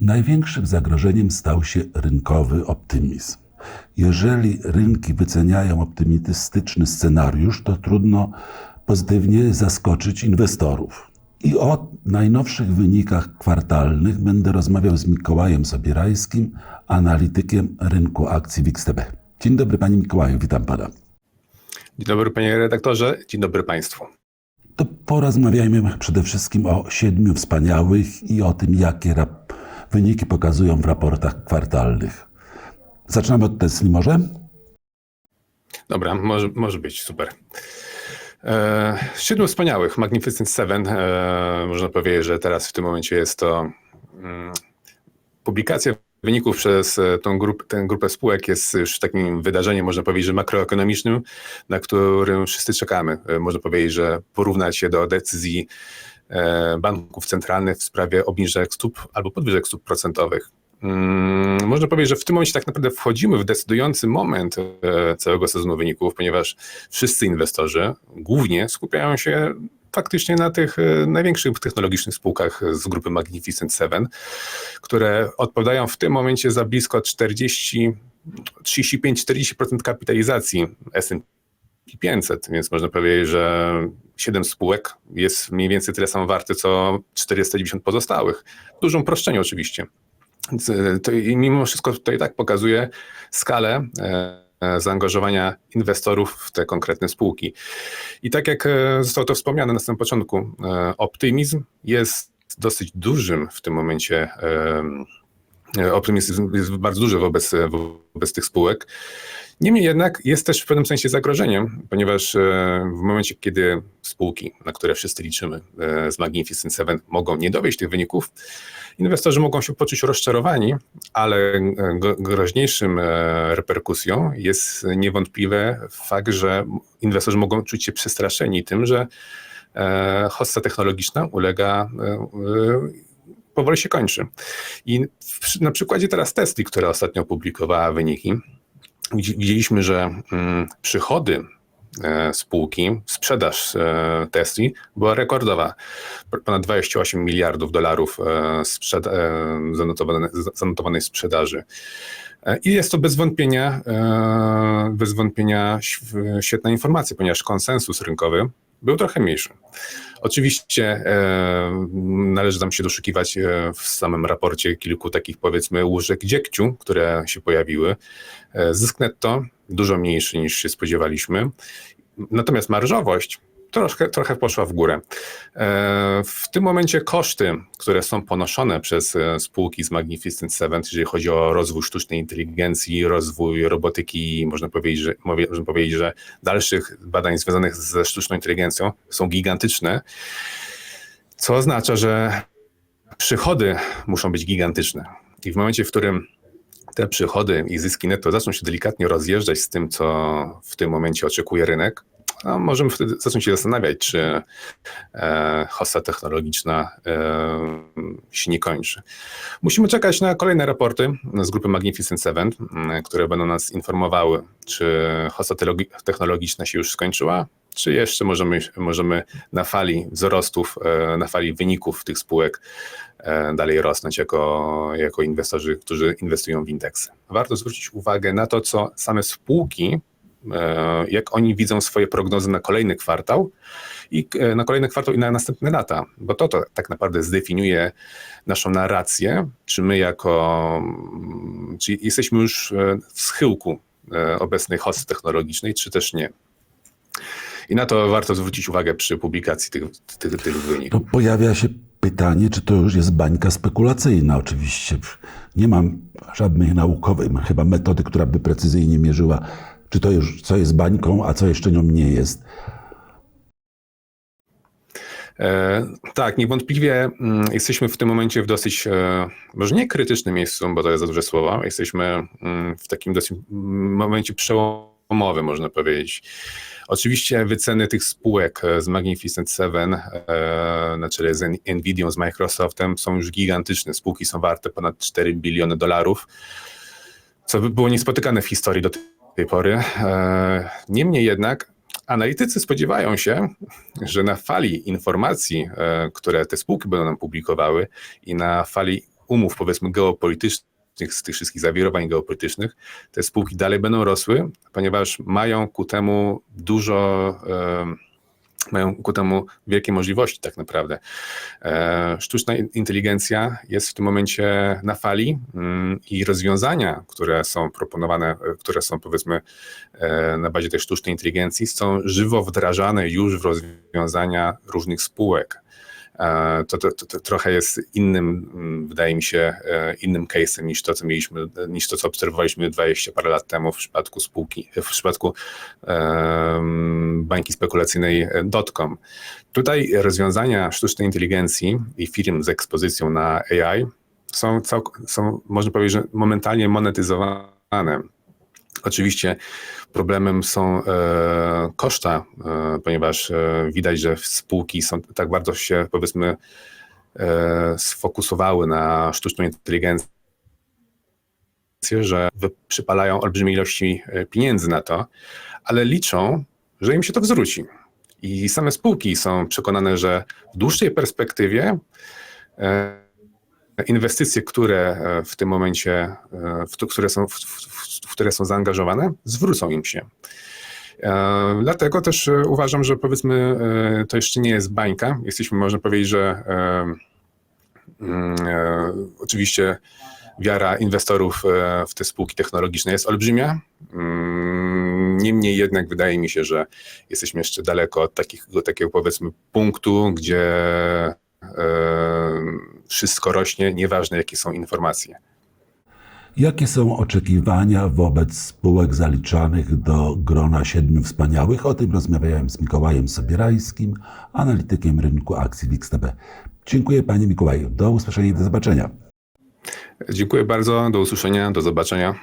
Największym zagrożeniem stał się rynkowy optymizm. Jeżeli rynki wyceniają optymistyczny scenariusz, to trudno pozytywnie zaskoczyć inwestorów. I o najnowszych wynikach kwartalnych będę rozmawiał z Mikołajem Sobierajskim, analitykiem rynku akcji WIXTB. Dzień dobry Panie Mikołaju, witam Pana. Dzień dobry panie redaktorze, dzień dobry państwu. To porozmawiajmy przede wszystkim o siedmiu wspaniałych i o tym, jakie rap- wyniki pokazują w raportach kwartalnych. Zaczynamy od Tesli może? Dobra, może, może być, super. E, siedmiu wspaniałych, Magnificent Seven. E, można powiedzieć, że teraz w tym momencie jest to mm, publikacja wyników przez e, tą grup, tę grupę spółek jest już takim wydarzeniem, można powiedzieć, że makroekonomicznym, na którym wszyscy czekamy. Można powiedzieć, że porównać się do decyzji banków centralnych w sprawie obniżek stóp albo podwyżek stóp procentowych. Mm, Można powiedzieć, że w tym momencie tak naprawdę wchodzimy w decydujący moment e, całego sezonu wyników, ponieważ wszyscy inwestorzy głównie skupiają się faktycznie na tych e, największych technologicznych spółkach z grupy Magnificent Seven, które odpowiadają w tym momencie za blisko 40, 35-40% kapitalizacji S&P 500, więc można powiedzieć, że 7 spółek jest mniej więcej tyle samo warte, co 490 pozostałych. W dużym oczywiście. E, To i mimo wszystko to i tak pokazuje skalę e, e, zaangażowania inwestorów w te konkretne spółki. I tak jak zostało to wspomniane na samym początku, optymizm jest dosyć dużym w tym momencie. E, Optymizm jest bardzo duży wobec, e, wobec tych spółek. Niemniej jednak jest też w pewnym sensie zagrożeniem, ponieważ e, w momencie, kiedy spółki, na które wszyscy liczymy z Magnificent Seven mogą nie dowieść tych wyników, inwestorzy mogą się poczuć rozczarowani, ale groźniejszym reperkusją jest niewątpliwe fakt, że inwestorzy mogą czuć się przestraszeni tym, że hossa technologiczna ulega powoli się kończy. I na przykładzie teraz Tesli, która ostatnio opublikowała wyniki, widzi- widzieliśmy, że mm, przychody e, spółki, sprzedaż e, Tesli była rekordowa. Ponad 28 miliardów dolarów e, zanotowanej sprzedaży. I jest to bez wątpienia, bez wątpienia św- świetna informacja, ponieważ konsensus rynkowy był trochę mniejszy. Oczywiście e, należy tam się doszukiwać e, w samym raporcie kilku takich powiedzmy łyżek dziegciu, które się pojawiły. E, zysk netto dużo mniejszy niż się spodziewaliśmy. Natomiast marżowość troszkę, trochę poszła w górę. E, W tym momencie koszty, które są ponoszone przez e, spółki z Magnificent Seven, jeżeli chodzi o rozwój sztucznej inteligencji, rozwój robotyki, można powiedzieć, że, można powiedzieć, że dalszych badań związanych ze sztuczną inteligencją są gigantyczne, co oznacza, że przychody muszą być gigantyczne. I w momencie, w którym te przychody i zyski netto zaczną się delikatnie rozjeżdżać z tym, co w tym momencie oczekuje rynek, a możemy wtedy zacząć się zastanawiać, czy e, technologiczna e, się nie kończy. Musimy czekać na kolejne raporty z grupy Magnificent Seven, m, które będą nas informowały, czy teologi- technologiczna się już skończyła, czy jeszcze możemy, możemy na fali wzrostów, e, na fali wyników tych spółek e, dalej rosnąć jako, jako inwestorzy, którzy inwestują w indeksy. Warto zwrócić uwagę na to, co same spółki, jak oni widzą swoje prognozy na kolejny kwartał i e, na kolejny kwartał i na następne lata, bo to, to tak naprawdę zdefiniuje naszą narrację, czy my jako, mm, czy jesteśmy już e, w schyłku e, obecnej hossy technologicznej, czy też nie. I na to warto zwrócić uwagę przy publikacji tych, tych, tych wyników. To pojawia się pytanie, czy to już jest bańka spekulacyjna. Oczywiście nie mam żadnej naukowej chyba metody, która by precyzyjnie mierzyła, czy to już co jest bańką, a co jeszcze nią nie jest. E, tak, niewątpliwie mm, jesteśmy w tym momencie w dosyć, e, może nie krytycznym miejscu, bo to jest za duże słowo, jesteśmy mm, w takim dosyć mm, momencie przełomowym, można powiedzieć. Oczywiście wyceny tych spółek e, z Magnificent Seven e, na czele z Nvidia, z Microsoftem są już gigantyczne. Spółki są warte ponad 4 biliony dolarów, co by było niespotykane w historii do tej pory. E, Niemniej jednak Analitycy spodziewają się, że na fali informacji, e, które te spółki będą nam publikowały i na fali umów, powiedzmy, geopolitycznych, z tych wszystkich zawirowań geopolitycznych, te spółki dalej będą rosły, ponieważ mają ku temu dużo. Mają ku temu wielkie możliwości, tak naprawdę. E, Sztuczna in- inteligencja jest w tym momencie na fali mm, i rozwiązania, które są proponowane, e, które są powiedzmy e, na bazie tej sztucznej inteligencji, są żywo wdrażane już w rozwiązania różnych spółek. E, To, to, to, trochę jest innym, mm, wydaje mi się, e, innym case'em niż to, co mieliśmy, niż to, co obserwowaliśmy 20 parę lat temu w przypadku spółki, w przypadku em, bańki spekulacyjnej e, dotcom. Tutaj rozwiązania sztucznej inteligencji i firm z ekspozycją na AI są, są można powiedzieć, że momentalnie monetyzowane. Oczywiście problemem są e, koszta, e, ponieważ e, widać, że spółki są tak bardzo się powiedzmy e, sfokusowały na sztuczną inteligencję, że przypalają olbrzymie ilości e, pieniędzy na to, ale liczą, że im się to zwróci. I same spółki są przekonane, że w dłuższej perspektywie e, inwestycje, które e, w tym momencie, e, w, to- które są, w, w, w które są zaangażowane, zwrócą im się. E, Dlatego też uważam, że powiedzmy, to jeszcze nie jest bańka. Jesteśmy, można powiedzieć, że mm, oczywiście wiara inwestorów w te spółki technologiczne jest olbrzymia. Mm, Niemniej jednak wydaje mi się, że jesteśmy jeszcze daleko od takiego, takiego powiedzmy punktu, gdzie wszystko rośnie, nieważne jakie są informacje. Jakie są oczekiwania wobec spółek zaliczanych do grona siedmiu wspaniałych? O tym rozmawiałem z Mikołajem Sobierajskim, analitykiem rynku akcji WIXTB. Dziękuję Panie Mikołaju. Do usłyszenia i do zobaczenia. Dziękuję bardzo, do usłyszenia, do zobaczenia.